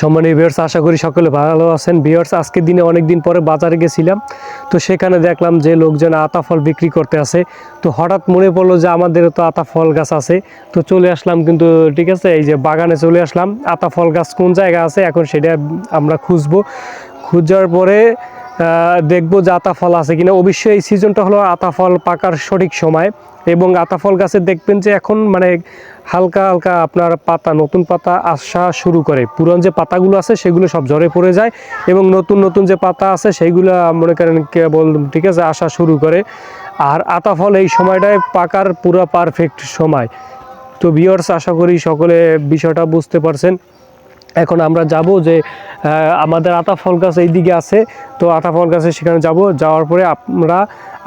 সম্মানীয় ভিউয়ার্স আশা করি সকলে ভালো আছেন। ভিউয়ার্স আজকের দিনে অনেক দিন পরে বাজারে গেছিলাম। তো সেখানে দেখলাম যে লোকজন আতা ফল বিক্রি করতে আসে। তো হঠাৎ মনে পড়ল যে আমাদের তো আতা ফল গাছ আছে। তো চলে আসলাম কিন্তু, ঠিক আছে, এই যে বাগানে চলে আসলাম। আতা ফল গাছ কোন জায়গা আছে? এখন সেটা আমরা খুঁজবো। খুঁজার পরে দেখব যে আতা ফল আছে কিনা। অবশ্যই এই সিজনটা হলো আতা ফল পাকার সঠিক সময় এবং আতা ফল গাছে দেখবেন যে এখন মানে হালকা হালকা আপনার পাতা, নতুন পাতা আসা শুরু করে। পুরন যে পাতাগুলো আছে সেগুলো সব ঝরে পড়ে যায় এবং নতুন নতুন যে পাতা আছে সেইগুলো মনে করেন কেবল, ঠিক আছে, আসা শুরু করে। আর আতা ফল এই সময়টায় পাকার পুরো পারফেক্ট সময়। তো ভিওর্স আশা করি সকলে বিষয়টা বুঝতে পারছেন। এখন আমরা যাব যে আমাদের আতা ফল গাছ এইদিকে আছে, তো আতা ফল গাছে সেখানে যাব। যাওয়ার পরে আমরা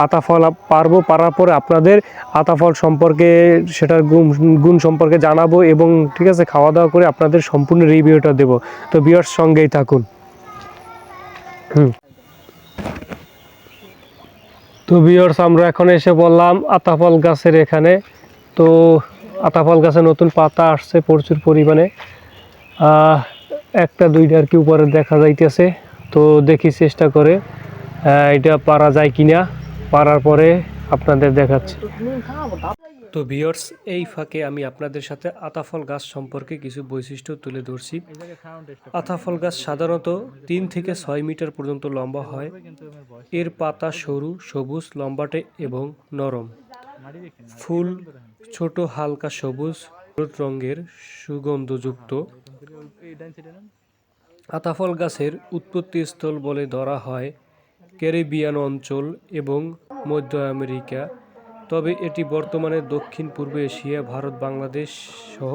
আতা ফল পারব, পারার পরে আপনাদের আতা ফল সম্পর্কে, সেটার গুণ গুণ সম্পর্কে জানাব এবং ঠিক আছে খাওয়া দাওয়া করে আপনাদের সম্পূর্ণ রিভিউটা দেব। তো বিয়ার্স সঙ্গেই থাকুন। হুম। তো বিয়ার্স আমরা এখন এসে বললাম আতাফল গাছের এখানে। তো আতাফল গাছে নতুন পাতা আসছে প্রচুর পরিমাণে। একটা, দুইটা আর কি উপরে দেখা যাইতেছে। তো দেখি চেষ্টা করে এটা পারা যায় কিনা। পারার পরে আপনাদের দেখাচ্ছি। তো ভিওর্স এই ফাঁকে আমি আপনাদের সাথে আতাফল গাছ সম্পর্কে কিছু বৈশিষ্ট্য তুলে ধরছি। আতাফল গাছ সাধারণত তিন থেকে ছয় মিটার পর্যন্ত লম্বা হয়। এর পাতা সরু, সবুজ, লম্বাটে এবং নরম। ফুল ছোট, হালকা, সবুজ হলুদ রঙের সুগন্ধযুক্ত আতাফল গাছের উৎপত্তিস্থল বলে ধরা হয় ক্যারিবিয়ান অঞ্চল এবং মধ্য আমেরিকা। তবে এটি বর্তমানে দক্ষিণ পূর্ব এশিয়া, ভারত, বাংলাদেশ সহ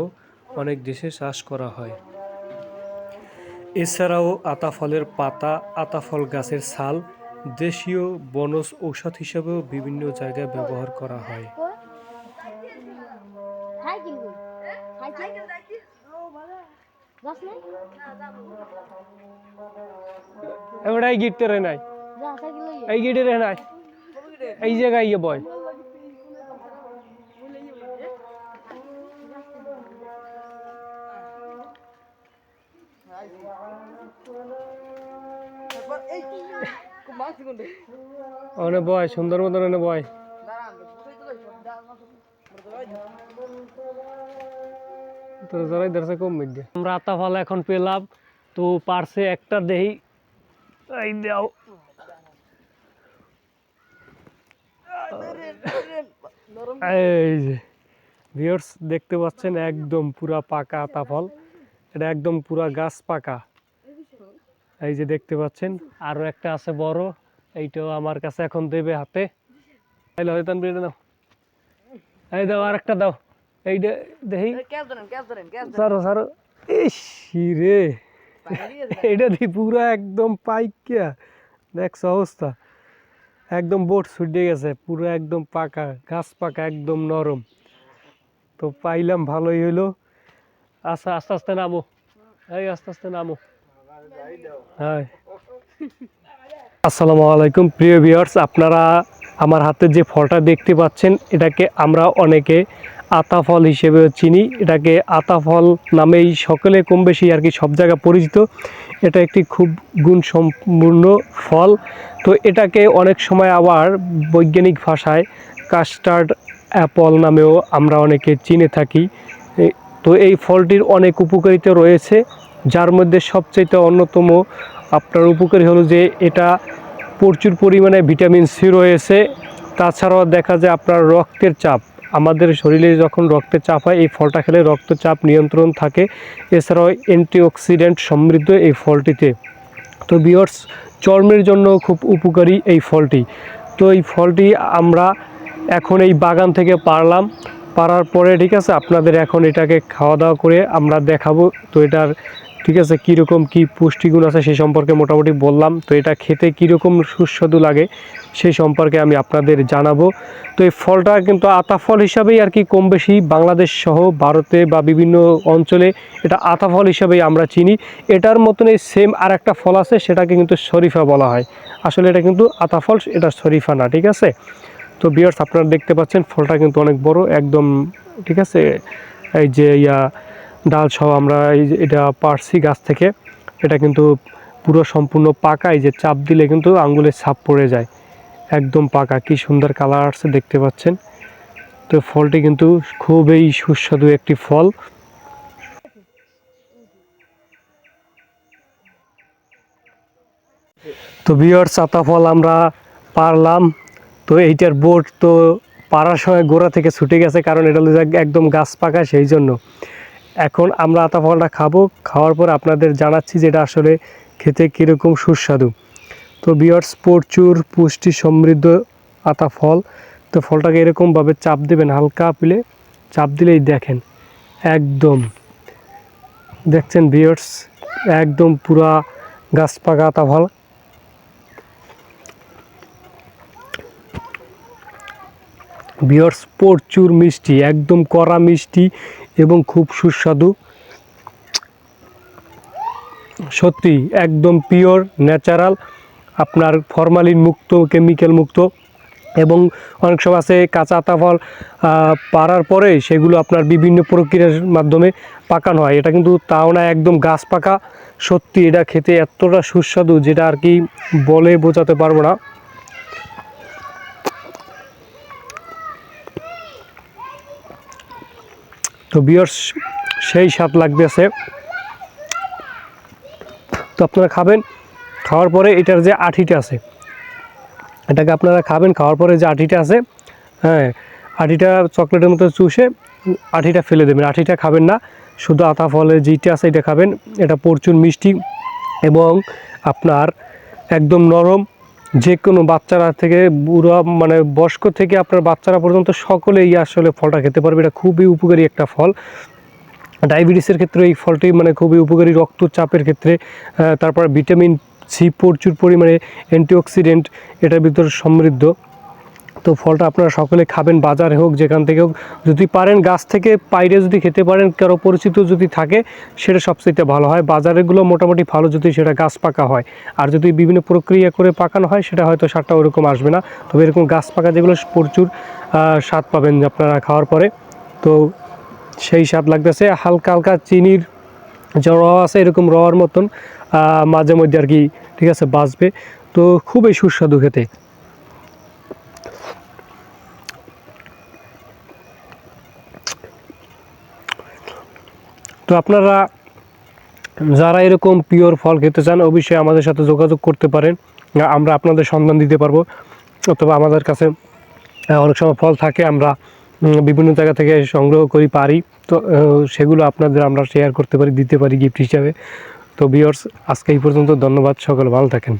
অনেক দেশে চাষ করা হয়। এছাড়াও আতাফলের পাতা, আতাফল গাছের ছাল দেশীয় বনজ ঔষধ হিসেবেও বিভিন্ন জায়গায় ব্যবহার করা হয়। যাস নাই এবার এই গিটতে রে নাই। যা সাইকেল লই এই গিটে রে নাই। এই জায়গায় ইয়ে বয় ওনে বয়, সুন্দর মতন ওনে বয়। তো জরাই ধরছে কম মধ্যে আমরা আতা ফল এখন পেলাম, তো পারছে একটা দেহি এই দাও এই যে ভিউয়ার্স দেখতে পাচ্ছেন একদম পুরা পাকা আতা ফল। এটা একদম পুরা গাছ পাকা। এই যে দেখতে পাচ্ছেন, আরও একটা আছে বড়, এইটাও আমার কাছে এখন দেবে হাতে। তাইলে হয়তো দাও এই দাও আর একটা দাও। এইটা দেখি। সারো সারো। ইস রে এটা দি পুরা একদম দেখছ অবস্থা। একদম বোট ছুটে গেছে পুরো একদম পাকা গাছ পাকা একদম নরম। তো পাইলাম ভালোই হইল। আচ্ছা আস্তে আস্তে নামো। এই আস্তে আস্তে নামো। হ্যাঁ। আসসালামু আলাইকুম প্রিয় ভিউয়ার্স আপনারা আমার হাতে যে ফলটা দেখতে পাচ্ছেন এটাকে আমরা অনেকে আতা ফল হিসেবে চিনি। এটাকে আতা ফল নামেই সকলে কম বেশি আর কি সব জায়গায় পরিচিত। এটা একটি খুব গুণসম্পূর্ণ ফল। তো এটাকে অনেক সময় আবার বৈজ্ঞানিক ভাষায় কাস্টার্ড অ্যাপল নামেও আমরা অনেকে চিনে থাকি। তো এই ফলটির অনেক উপকারিতা রয়েছে। যার মধ্যে সবচেয়ে অন্যতম আপনার উপকারী হলো যে এটা প্রচুর পরিমাণে ভিটামিন সি রয়েছে। তাছাড়াও দেখা যায় আপনার রক্তের চাপ। আমাদের শরীরে যখন রক্তের চাপ হয়, এই ফলটা খেলে রক্তচাপ নিয়ন্ত্রণ থাকে। এছাড়াও অ্যান্টিঅক্সিডেন্ট সমৃদ্ধ এই ফলটিতে। তো বিয়র্স চর্মের জন্য খুব উপকারী এই ফলটি। তো এই ফলটি আমরা এখন এই বাগান থেকে পারলাম। পারার পরে, ঠিক আছে, আপনাদের এখন এটাকে খাওয়া দাওয়া করে আমরা দেখাবো। তো এটার ঠিক আছে, কীরকম কী পুষ্টিগুণ আছে সেই সম্পর্কে মোটামুটি বললাম। তো এটা খেতে কীরকম সুস্বাদু লাগে সেই সম্পর্কে আমি আপনাদের জানাব। তো এই ফলটা কিন্তু আতা ফল হিসাবেই আর কি কম বেশি বাংলাদেশ সহ ভারতে বা বিভিন্ন অঞ্চলে এটা আতা ফল হিসাবেই আমরা চিনি। এটার মতনই সেম আর একটা ফল আছে, সেটাকে কিন্তু শরীফা বলা হয়। আসলে এটা কিন্তু আতা ফল, এটা শরীফা না, ঠিক আছে? তো বিয়ার্স আপনারা দেখতে পাচ্ছেন, ফলটা কিন্তু অনেক বড়, একদম, ঠিক আছে? এই যে ইয়া ডাল সহ আমরা এই এটা পারছি গাছ থেকে, এটা কিন্তু পুরো সম্পূর্ণ পাকা, এই যে চাপ দিলে কিন্তু আঙ্গুলের ছাপ পড়ে যায়। একদম পাকা, কি সুন্দর কালার আসছে দেখতে পাচ্ছেন। তো ফলটি কিন্তু খুবই সুস্বাদু একটি ফল। তো বিয়ার চাতা ফল আমরা পারলাম। তো এইটার বোর্ড তো পারার সময় গোড়া থেকে ছুটে গেছে, কারণ এটা একদম গাছ পাকা, সেই জন্য। এখন আমরা আতা ফলটা খাব। খাওয়ার পর আপনাদের জানাচ্ছি যে এটা আসলে খেতে কীরকম সুস্বাদু। তো বিয়ার্স প্রচুর পুষ্টি সমৃদ্ধ আতা ফল। তো ফলটাকে এরকমভাবে চাপ দেবেন হালকা পিলে। চাপ দিলেই দেখেন, একদম। দেখছেন বিয়ার্স একদম পুরা গাছ পাকা আতা ফল। বিয়ার্স প্রচুর মিষ্টি, একদম কড়া মিষ্টি। এবং খুব সুস্বাদু। সত্যি একদম পিওর ন্যাচারাল আপনার ফরমালিন মুক্ত কেমিক্যাল মুক্ত এবং অনেক সময় আছে কাঁচা আতা ফল পাড়ার পরে সেগুলো আপনার বিভিন্ন প্রক্রিয়ার মাধ্যমে পাকানো হয়। এটা কিন্তু তাও না একদম গাছ পাকা। সত্যি এটা খেতে এতটা সুস্বাদু যেটা আর কি বলে বোঝাতে পারব না। তো বিয়ার্স সেই স্বাদ লাগতেছে। তো আপনারা খাবেন, খাওয়ার পরে এটার যে আঠিটা আছে, এটাকে আপনারা খাবেন, খাওয়ার পরে যে আঠিটা আছে হ্যাঁ আঠিটা চকলেটের মতো চুষে আঠিটা ফেলে দেবেন। আঠিটা খাবেন না, শুধু আতা ফলের যেটা আছে এটা খাবেন। এটা প্রচুর মিষ্টি এবং আপনার একদম নরম যে কোনো বাচ্চারা থেকে বুড়া মানে বয়স্ক থেকে আপনার বাচ্চারা পর্যন্ত সকলেই আসলে ফলটা খেতে পারবে। এটা খুবই উপকারী একটা ফল। ডায়াবেটিসের ক্ষেত্রে এই ফলটি মানে খুবই উপকারী রক্তচাপের ক্ষেত্রে। তারপর ভিটামিন সি প্রচুর পরিমাণে, অ্যান্টিঅক্সিডেন্ট, এটার ভিতরে সমৃদ্ধ। তো ফলটা আপনারা সকলে খাবেন, বাজারে হোক, যেখান থেকে হোক। যদি পারেন, গাছ থেকে পাইরে যদি খেতে পারেন, কারও পরিচিত যদি থাকে, সেটা সবচেয়ে ভালো হয়। বাজারেগুলো মোটামুটি ভালো যদি সেটা গাছ পাকা হয়। আর যদি বিভিন্ন প্রক্রিয়া করে পাকানো হয়, সেটা হয়তো স্বাদটা ওরকম আসবে না। তবে এরকম গাছ পাকা যেগুলো প্রচুর স্বাদ পাবেন আপনারা খাওয়ার পরে। তো সেই স্বাদ লাগতেছে। হালকা হালকা চিনির যে র আছে, এরকম রওয়ার মতন মাঝে মধ্যে আর কি, ঠিক আছে, বাঁচবে। তো খুবই সুস্বাদু খেতে। তো আপনারা যারা এরকম পিওর ফল খেতে চান, অবশ্যই আমাদের সাথে যোগাযোগ করতে পারেন। আমরা আপনাদের সন্ধান দিতে পারব। অথবা আমাদের কাছে অনেক সময় ফল থাকে, আমরা বিভিন্ন জায়গা থেকে সংগ্রহ করি, পারি। তো সেগুলো আপনাদের আমরা শেয়ার করতে পারি, দিতে পারি গিফট হিসাবে। তো বিয়ার্স আজকে এই পর্যন্ত, ধন্যবাদ, সকল ভালো থাকেন।